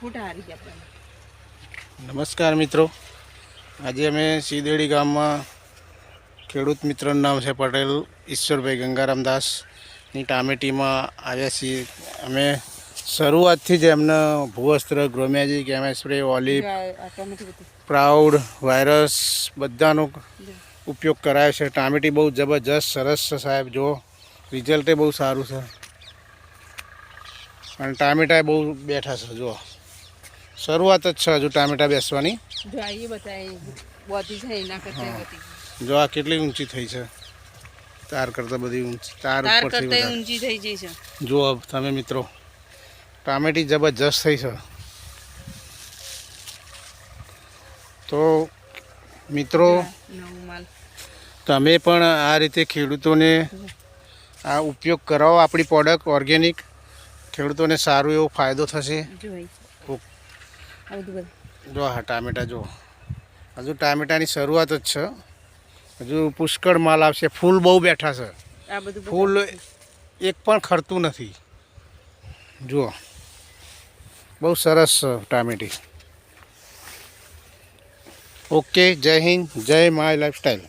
ફૂટ હારી ગયા નમસ્કાર મિત્રો. આજે અમે સીદેડી ગામમાં ખેડૂત મિત્રનું નામ છે પટેલ ઈશ્વરભાઈ ગંગારામદાસની ટામેટીમાં આવ્યા છીએ. અમે શરૂઆતથી જ એમને ભૂવસ્ત્ર ગ્રોમેજિક એમએસ્પ્રે ઓલિવ પ્રાઉડ વાયરસ બધાનો ઉપયોગ કરાયો છે. ટામેટી બહુ જબરજસ્ત સરસ છે સાહેબ. જો રિઝલ્ટે બહુ સારું છે. અને ટામેટા બહુ બેઠા છે જો શરૂઆત જ છે હજુ ટામેટા બેસવાની. જો આ કેટલી ઊંચી થઈ છે. તાર કરતાં બધી ઊંચી તાર ઉપરથી ઊંચી થઈ જઈ છે. જુઓ તમે મિત્રો ટામેટી જબરજસ્ત થઈ છે. તો મિત્રો તમે પણ આ રીતે ખેડૂતોને આ ઉપયોગ કરાવો આપણી પ્રોડક્ટ ઓર્ગેનિક ખેડૂતોને સારો એવો ફાયદો થશે. આ બધું બધું જો હા ટામેટા જો હજુ ટામેટાની શરૂઆત જ છે. હજુ પુષ્કળ માલ આવશે. ફૂલ બહુ બેઠા છે. આ બધું બધું. ફૂલ એક પણ ખરતું નથી. જુઓ. બહુ સરસ છે ટામેટી. ઓકે જય હિન્દ જય માય લાઈફસ્ટાઈલ.